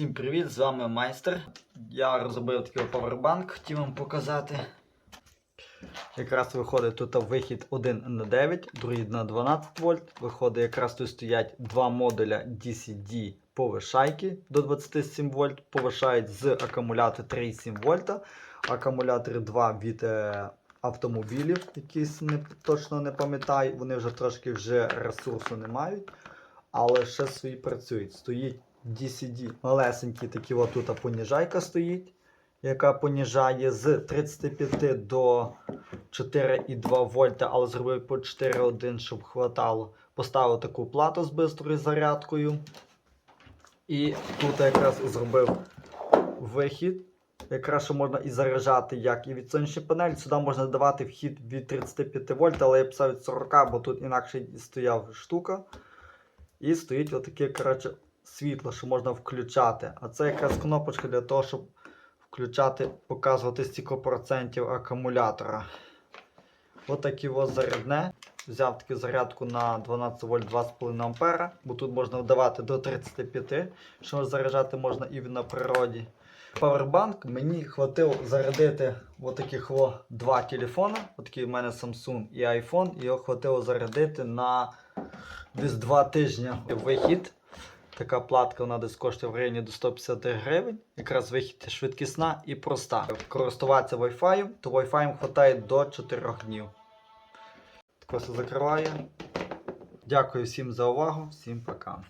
Всім привіт, з вами майстер. Я розробив такий павербанк, хотів вам показати. Якраз виходить тут вихід 1 на 9, другий на 12 вольт. Виходить, якраз тут стоять два модуля DCD повишайки до 27 вольт. Повишають з акумулятора 3,7 вольта. Акумулятори 2 від е, автомобілів, якісь не, точно не пам'ятаю. Вони вже трошки вже ресурсу не мають, але ще свої працюють. Стоїть DCD малесенький такий от тут поніжайка стоїть, яка поніжає з 35 до 4,2 вольта, але зробив по 4,1, щоб хватало. Поставив таку плату з бистрою зарядкою. І тут якраз зробив вихід. Якраз що можна і заряджати як і від сонячної панелі. Сюди можна давати вхід від 35 вольт, але я писав від 40, бо тут інакше стояв штука. І стоїть отаке, коротше, світло, що можна включати. А це якраз кнопочка для того, щоб включати, показувати стільки процентів акумулятора. Отакі ось зарядне. Взяв таку зарядку на 12 вольт 2,5 ампера, бо тут можна вдавати до 35, що заряджати можна і на природі. Павербанк мені хватило зарядити отаких о два телефони. Отакий в мене Samsung і iPhone. Його хватило зарядити на десь 2 тижні. Вихід. Така платка вона десь коштує в районі до 150 гривень. Якраз вихід швидкісна і проста. Користуватися Wi-Fi, то Wi-Fi вистачає до 4 днів. Так ось закриваю. Дякую всім за увагу, всім пока.